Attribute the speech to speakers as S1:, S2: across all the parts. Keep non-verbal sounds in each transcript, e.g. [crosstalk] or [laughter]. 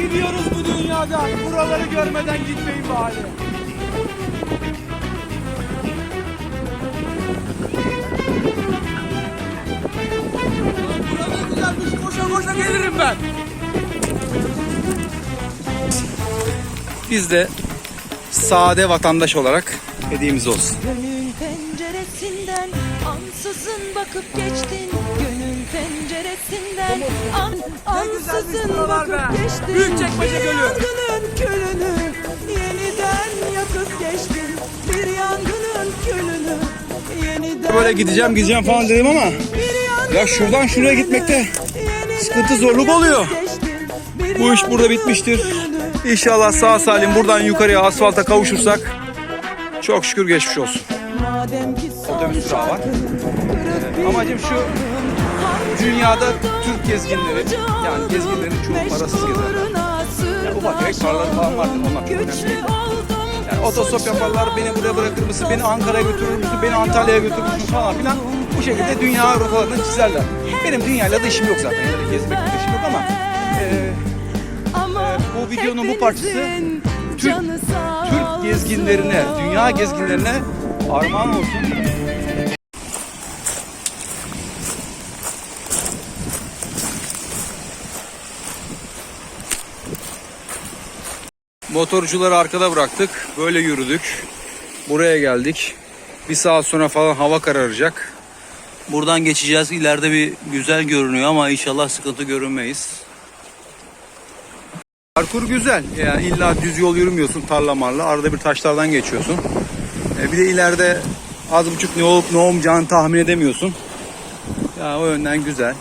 S1: gidiyoruz bu dünyadan. Buraları görmeden gitmeyin bari. Burada güzelmiş. Koşa koşa gelirim ben. Biz de sade vatandaş olarak hediyemiz olsun.
S2: Bakıp geçtin Gönül penceresinden an, ansızın bakıp
S1: be.
S2: geçtin
S1: Büyükçekmece
S2: Bir
S1: Gölü.
S2: yangının külünü yeniden yakıp geçtin Bir yangının külünü yeniden
S1: Böyle gideceğim gideceğim falan dedim ama ya şuradan şuraya gitmekte sıkıntı, zorluk oluyor. bu iş burada bitmiştir. İnşallah sağ salim buradan yukarıya asfalta kavuşursak çok şükür geçmiş olsun.
S2: Madem ki son
S1: Otobüs durağı var. Amacım şu, dünyada Türk gezginleri, yani gezginlerin çoğu parasız gezer.
S2: Meşguluna
S1: Ya ufak tefek paraları falan vardır, onlar çok önemli değil. Yani otostop yaparlar, beni buraya bırakır mısın, beni Ankara'ya götürür müsün, beni Antalya'ya götürür müsün falan filan. Bu şekilde dünya rotalarını çizerler. Benim dünyayla da işim yok zaten. Yani gezmekle de işim yok ama bu videonun bu parçası Türk- Türk gezginlerine, dünya gezginlerine armağan olsun. Motorcuları arkada bıraktık. Böyle yürüdük. Buraya geldik. Bir saat sonra falan hava kararacak.
S3: Buradan geçeceğiz. İleride bir güzel görünüyor ama inşallah sıkıntı görünmeyiz.
S1: Parkur güzel. Yani illa düz yol yürümüyorsun tarla marla. Arada bir taşlardan geçiyorsun. E, bir de ileride az buçuk ne olup ne olmayacağını tahmin edemiyorsun. Ya o yönden güzel.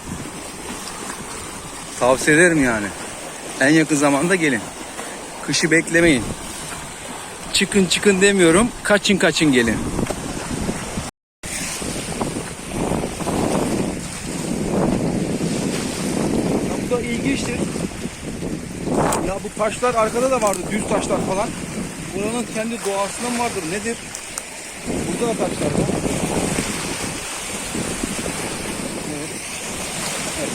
S1: Tavsiye ederim yani. En yakın zamanda gelin. Kışı beklemeyin. Çıkın çıkın demiyorum. Kaçın kaçın gelin. Ya bu da ilginçtir. Ya bu taşlar arkada da vardı. Düz taşlar falan. Buranın kendi doğasında mı vardır? Nedir? Burada da taşlar var. Evet. Evet.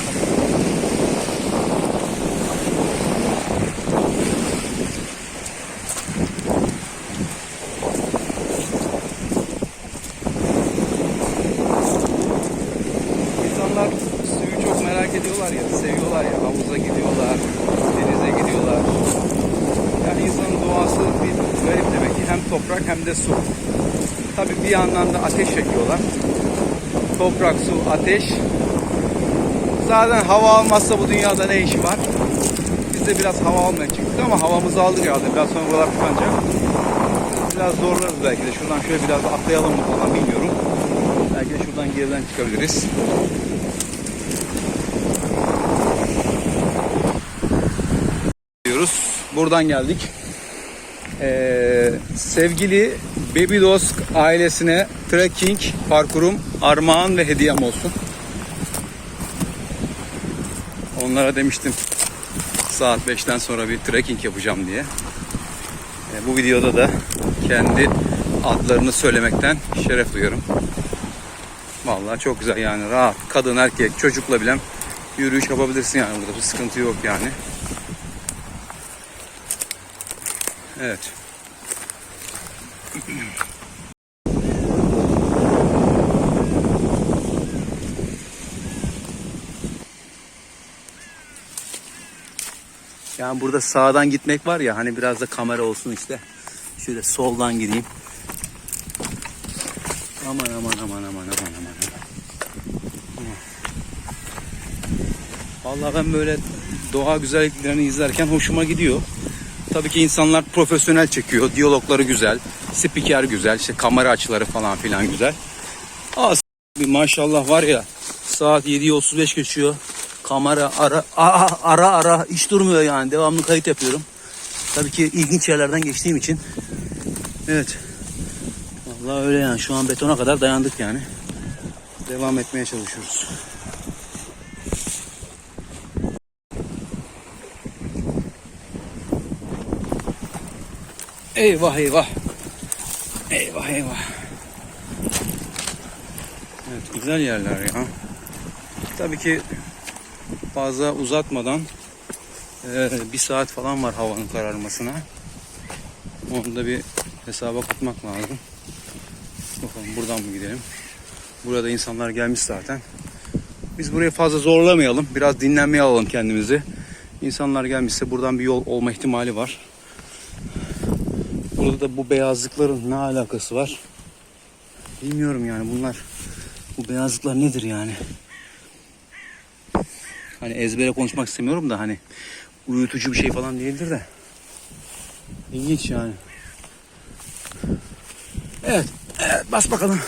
S1: İnsanlar suyu çok merak ediyorlar ya, seviyorlar ya. Havuza gidiyorlar, denize gidiyorlar. Yani insanın doğası bir garip demek ki. Hem toprak hem de su. Tabii bir yandan da ateş yakıyorlar. Toprak, su, ateş. Zaten hava almazsa bu dünyada ne işi var? Biz de biraz hava almaya çıktık ama havamızı aldık herhalde. Biraz sonra buralar tıkanacak. Biraz zorlarız belki de. Şuradan şöyle biraz atlayalım mı falan bilmiyorum. Belki de şuradan geriden çıkabiliriz. diyoruz. Buradan geldik. Ee, sevgili Babydosk ailesine trekking parkurum armağan ve hediyem olsun. Onlara demiştim saat 5'ten sonra bir trekking yapacağım diye. Ee, bu videoda da kendi adlarını söylemekten şeref duyuyorum. Vallahi çok güzel yani rahat kadın erkek çocukla bile yürüyüş yapabilirsin yani burada bir sıkıntı yok yani. Evet. Yani burada sağdan gitmek var ya hani biraz da kamera olsun işte. Şöyle soldan gideyim. Aman aman aman aman aman aman. Vallahi ben böyle doğa güzelliklerini izlerken hoşuma gidiyor. Tabii ki insanlar profesyonel çekiyor. Diyalogları güzel. Spiker güzel. işte kamera açıları falan filan güzel. Aa, bir maşallah var ya saat 7'yi 35 geçiyor. Kamera ara ara ara, ara hiç durmuyor yani. Devamlı kayıt yapıyorum. Tabii ki ilginç yerlerden geçtiğim için. Evet. Vallahi öyle yani. Şu an betona kadar dayandık yani. Devam etmeye çalışıyoruz. Eyvah eyvah. Eyvah eyvah. Evet güzel yerler ya. Tabii ki fazla uzatmadan bir saat falan var havanın kararmasına. Onu da bir hesaba katmak lazım. Bakalım buradan mı gidelim? Burada insanlar gelmiş zaten. Biz burayı fazla zorlamayalım. Biraz dinlenmeye alalım kendimizi. İnsanlar gelmişse buradan bir yol olma ihtimali var. Burada da bu beyazlıkların ne alakası var? Bilmiyorum yani bunlar bu beyazlıklar nedir yani? Hani ezbere konuşmak istemiyorum da hani uyutucu bir şey falan değildir de. İlginç yani. Evet, evet bas bakalım.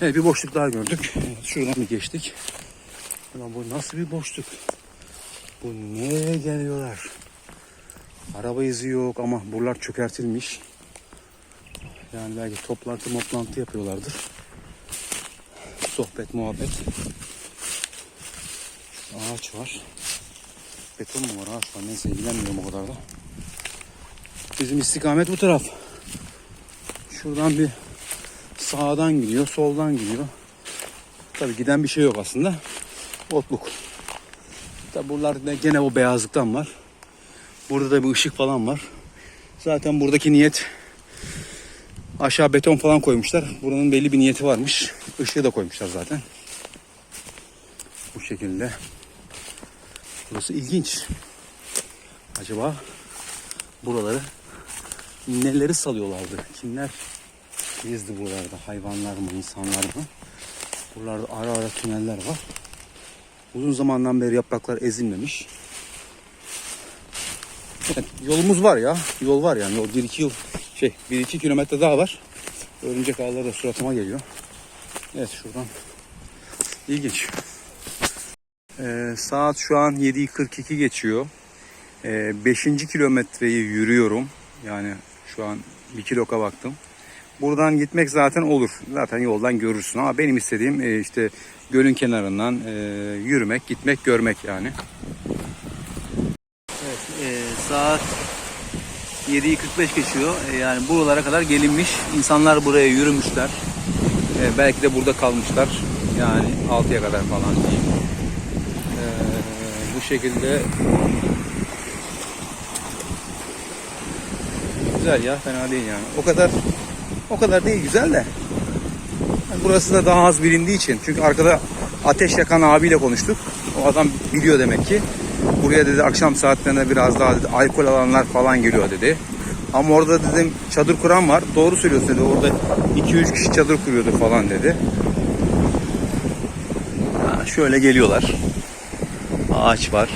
S1: Evet bir boşluk daha gördük. Evet, şuradan bir geçtik. Ulan bu nasıl bir boşluk? Bu nereye geliyorlar? Araba izi yok ama buralar çökertilmiş. Yani belki toplantı toplantı yapıyorlardır. Sohbet, muhabbet. Ağaç var. Beton mu var, ağaç var. Neyse ilgilenmiyorum o kadar da. Bizim istikamet bu taraf. Şuradan bir sağdan gidiyor, soldan gidiyor. Tabii giden bir şey yok aslında. Otluk. Tabii buralar da gene o beyazlıktan var. Burada da bir ışık falan var. Zaten buradaki niyet aşağı beton falan koymuşlar. Buranın belli bir niyeti varmış. Işığı da koymuşlar zaten. Bu şekilde. Burası ilginç. Acaba buraları neleri salıyorlardı? Kimler gezdi buralarda? Hayvanlar mı, insanlar mı? Buralarda ara ara tüneller var. Uzun zamandan beri yapraklar ezilmemiş. Evet, yolumuz var ya. Yol var yani. Yol 1-2 yıl şey 1-2 kilometre daha var. Örümcek ağları da suratıma geliyor. Evet şuradan. İlginç. Ee, saat şu an 7.42 geçiyor. 5. kilometreyi yürüyorum. Yani şu an bir kiloka baktım. Buradan gitmek zaten olur. Zaten yoldan görürsün ama benim istediğim e, işte gölün kenarından e, yürümek, gitmek, görmek yani.
S3: Evet, e, saat 7'yi 45 geçiyor. E, yani buralara kadar gelinmiş. İnsanlar buraya yürümüşler. E, belki de burada kalmışlar. Yani 6'ya kadar falan diyeyim. Şekilde
S1: Güzel ya, fena değil yani. O kadar o kadar değil güzel de. Yani burası da daha az bilindiği için. Çünkü arkada ateş yakan abiyle konuştuk. O adam biliyor demek ki. Buraya dedi akşam saatlerinde biraz daha dedi, alkol alanlar falan geliyor dedi. Ama orada dedim çadır kuran var. Doğru söylüyorsun dedi. Orada 2-3 kişi çadır kuruyordu falan dedi. Ha, şöyle geliyorlar. Ağaç var.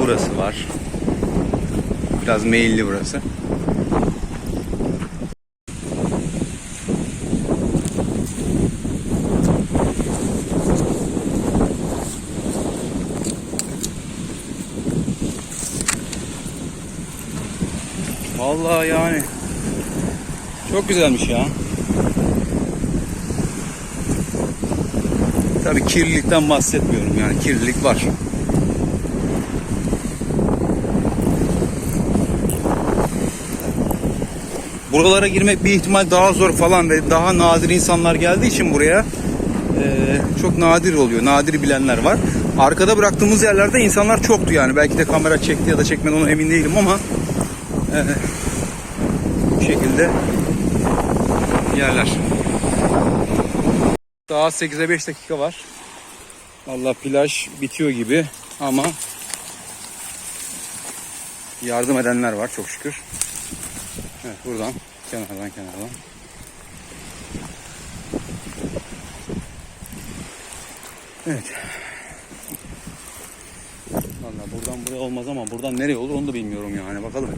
S1: Burası var. Biraz meyilli burası. Vallahi yani çok güzelmiş ya. Tabii kirlilikten bahsetmiyorum yani kirlilik var. Buralara girmek bir ihtimal daha zor falan ve daha nadir insanlar geldiği için buraya eee, çok nadir oluyor. Nadir bilenler var. Arkada bıraktığımız yerlerde insanlar çoktu yani. Belki de kamera çekti ya da çekmedi ona emin değilim ama eee, bu şekilde yerler. Daha 8'e 5 dakika var. Valla plaj bitiyor gibi ama yardım edenler var çok şükür. Evet buradan kenardan kenardan. Evet. Valla buradan buraya olmaz ama buradan nereye olur onu da bilmiyorum yani bakalım.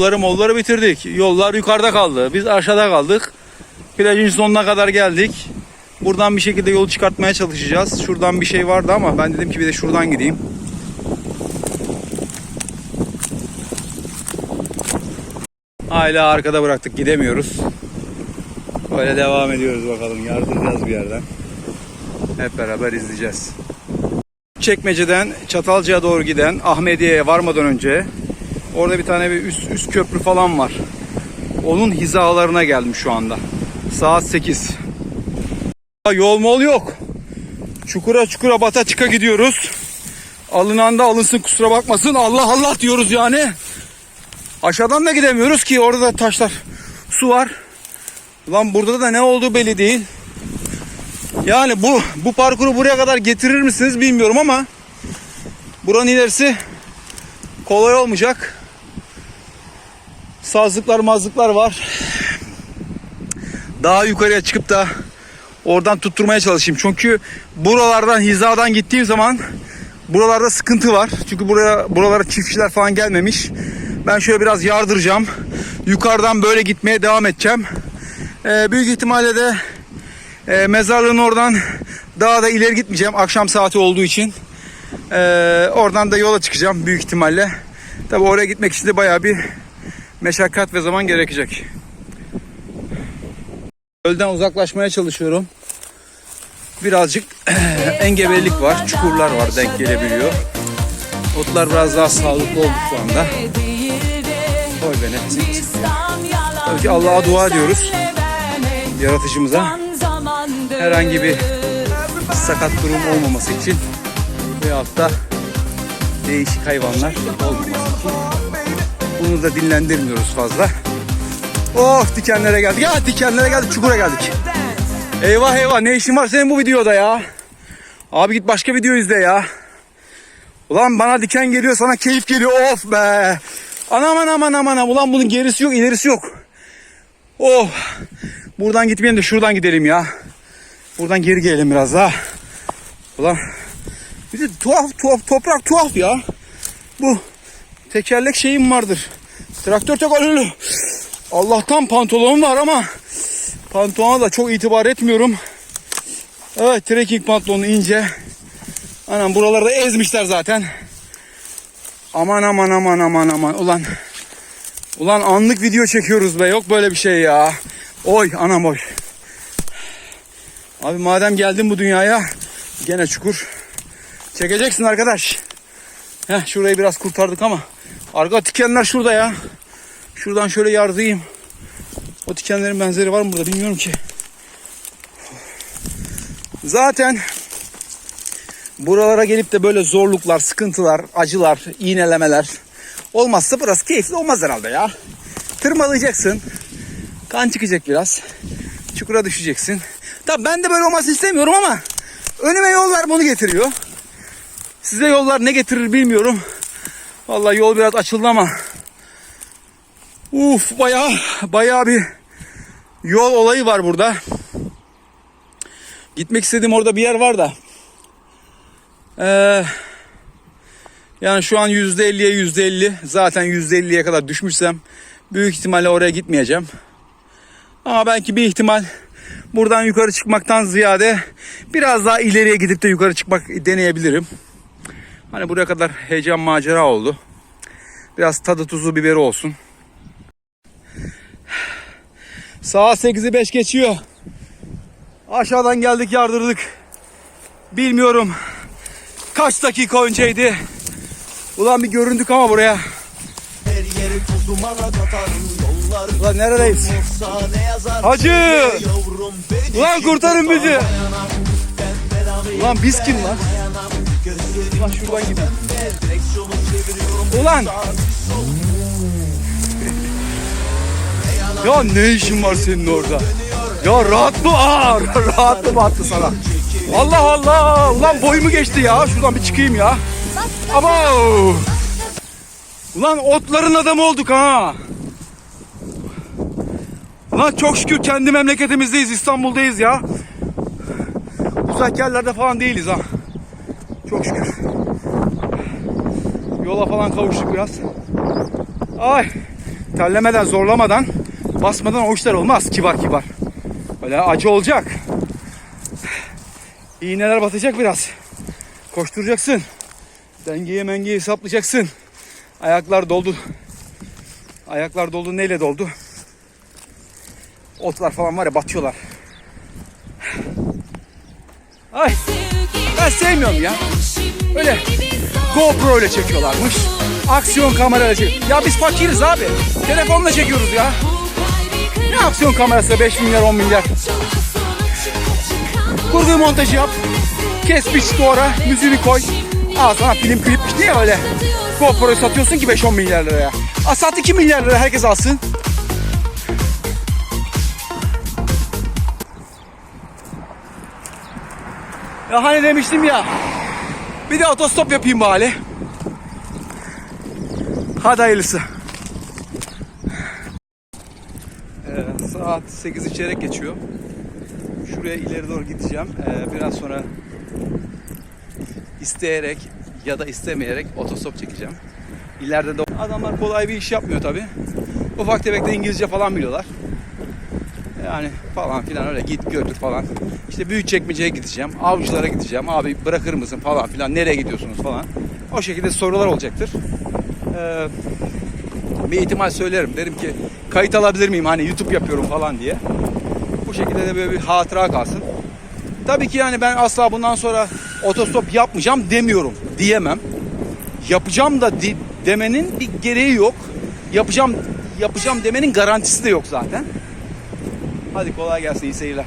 S1: Yolları molları bitirdik. Yollar yukarıda kaldı. Biz aşağıda kaldık. Plajın sonuna kadar geldik. Buradan bir şekilde yolu çıkartmaya çalışacağız. Şuradan bir şey vardı ama ben dedim ki bir de şuradan gideyim. Hala arkada bıraktık gidemiyoruz. Böyle devam ediyoruz bakalım. Yardıracağız bir yerden. Hep beraber izleyeceğiz. Çekmece'den Çatalca'ya doğru giden Ahmediye'ye varmadan önce orada bir tane bir üst, üst köprü falan var. Onun hizalarına geldim şu anda. Saat 8. Yol mol yok. Çukura çukura bata çıka gidiyoruz. Alınan da alınsın kusura bakmasın. Allah Allah diyoruz yani. Aşağıdan da gidemiyoruz ki orada da taşlar su var. Lan burada da ne olduğu belli değil. Yani bu bu parkuru buraya kadar getirir misiniz bilmiyorum ama buranın ilerisi kolay olmayacak. Sazlıklar mazlıklar var. Daha yukarıya çıkıp da oradan tutturmaya çalışayım. Çünkü buralardan hizadan gittiğim zaman buralarda sıkıntı var. Çünkü buraya buralara çiftçiler falan gelmemiş. Ben şöyle biraz yardıracağım. Yukarıdan böyle gitmeye devam edeceğim. Ee, büyük ihtimalle de e, mezarlığın oradan daha da ileri gitmeyeceğim. Akşam saati olduğu için. Ee, oradan da yola çıkacağım büyük ihtimalle. Tabi oraya gitmek için de bayağı bir meşakkat ve zaman gerekecek. Gölden uzaklaşmaya çalışıyorum. Birazcık [clears throat] engebelik var, çukurlar var denk gelebiliyor. Otlar biraz daha sağlıklı oldu şu anda. Nefesini. Tabii ki Allah'a dua ediyoruz. Yaratıcımıza herhangi bir sakat durum olmaması için veyahut da değişik hayvanlar olmaması için. Bunu da dinlendirmiyoruz fazla. Of dikenlere geldik. Ya dikenlere geldik, çukura geldik. Eyvah eyvah ne işin var senin bu videoda ya? Abi git başka video izle ya. Ulan bana diken geliyor sana keyif geliyor of be. Anam anam anam anam ulan bunun gerisi yok ilerisi yok. Oh. Buradan gitmeyelim de şuradan gidelim ya. Buradan geri gelelim biraz daha. Ulan bir de tuhaf tuhaf toprak tuhaf ya. Bu tekerlek şeyim vardır. Traktör tekerleği. Allah'tan pantolonum var ama pantolona da çok itibar etmiyorum. Evet trekking pantolonu ince. Anam buralarda ezmişler zaten. Aman aman aman aman aman. Ulan Ulan anlık video çekiyoruz be. Yok böyle bir şey ya. Oy anam oy. Abi madem geldin bu dünyaya gene çukur. Çekeceksin arkadaş. Heh, şurayı biraz kurtardık ama. Arka tikenler şurada ya. Şuradan şöyle yardayayım. O tikenlerin benzeri var mı burada bilmiyorum ki. Zaten buralara gelip de böyle zorluklar, sıkıntılar, acılar, iğnelemeler olmazsa burası keyifli olmaz herhalde ya. Tırmalayacaksın. Kan çıkacak biraz. Çukura düşeceksin. Tabi ben de böyle olmasını istemiyorum ama önüme yollar bunu getiriyor. Size yollar ne getirir bilmiyorum. Vallahi yol biraz açıldı ama Uf bayağı bayağı bir yol olayı var burada. Gitmek istediğim orada bir yer var da. Ee, yani şu an %50'ye %50 zaten %50'ye kadar düşmüşsem büyük ihtimalle oraya gitmeyeceğim. Ama belki bir ihtimal buradan yukarı çıkmaktan ziyade biraz daha ileriye gidip de yukarı çıkmak deneyebilirim. Hani buraya kadar heyecan macera oldu. Biraz tadı tuzu biberi olsun. Saat 8'i 5 geçiyor. Aşağıdan geldik yardırdık. Bilmiyorum kaç dakika önceydi. Ulan bir göründük ama buraya.
S4: Her yeri toz dumana katarım
S1: Ulan neredeyiz? Hacı! Ulan kurtarın bizi. Ulan biz kim lan? Ulan şuradan gidelim. Ulan! Ya ne işin var senin orada? Ya rahat mı? Aa, [laughs] rahat mı battı sana? Allah Allah! Ulan boyumu geçti ya. Şuradan bir çıkayım ya. Ama Ulan otların adamı olduk ha. Ulan çok şükür kendi memleketimizdeyiz. İstanbul'dayız ya. Uzak yerlerde falan değiliz ha. Çok şükür. Yola falan kavuştuk biraz. Ay. Terlemeden, zorlamadan, basmadan o işler olmaz. Kibar kibar. Böyle acı olacak. İğneler batacak biraz. Koşturacaksın. Dengeyi mengeyi hesaplayacaksın. Ayaklar doldu. Ayaklar doldu. Neyle doldu? Otlar falan var ya batıyorlar. Ay ben sevmiyorum ya. Öyle GoPro ile çekiyorlarmış. Aksiyon kamerayla çekiyor. Ya biz fakiriz abi. Telefonla çekiyoruz ya. Ne aksiyon kamerası 5 milyar 10 milyar. Kurgu montajı yap. Kes biç doğra. Müziğini koy. Al sana film klip niye öyle? GoPro'yu satıyorsun ki 5-10 milyar liraya. Sat 2 milyar liraya herkes alsın. Ya hani demiştim ya. Bir de otostop yapayım bari. Hadi hayırlısı. Ee, saat 8 çeyrek geçiyor. Şuraya ileri doğru gideceğim. Ee, biraz sonra isteyerek ya da istemeyerek otostop çekeceğim. İleride de adamlar kolay bir iş yapmıyor tabi. Ufak tefek de İngilizce falan biliyorlar. Yani falan filan öyle git götür falan. İşte büyük çekmeceye gideceğim. Avcılara gideceğim. Abi bırakır mısın falan filan. Nereye gidiyorsunuz falan. O şekilde sorular olacaktır. Ee, bir ihtimal söylerim. Derim ki kayıt alabilir miyim hani YouTube yapıyorum falan diye. Şekilde de böyle bir hatıra kalsın. Tabii ki yani ben asla bundan sonra otostop yapmayacağım demiyorum. Diyemem. Yapacağım da di- demenin bir gereği yok. Yapacağım yapacağım demenin garantisi de yok zaten. Hadi kolay gelsin iyi seyirler.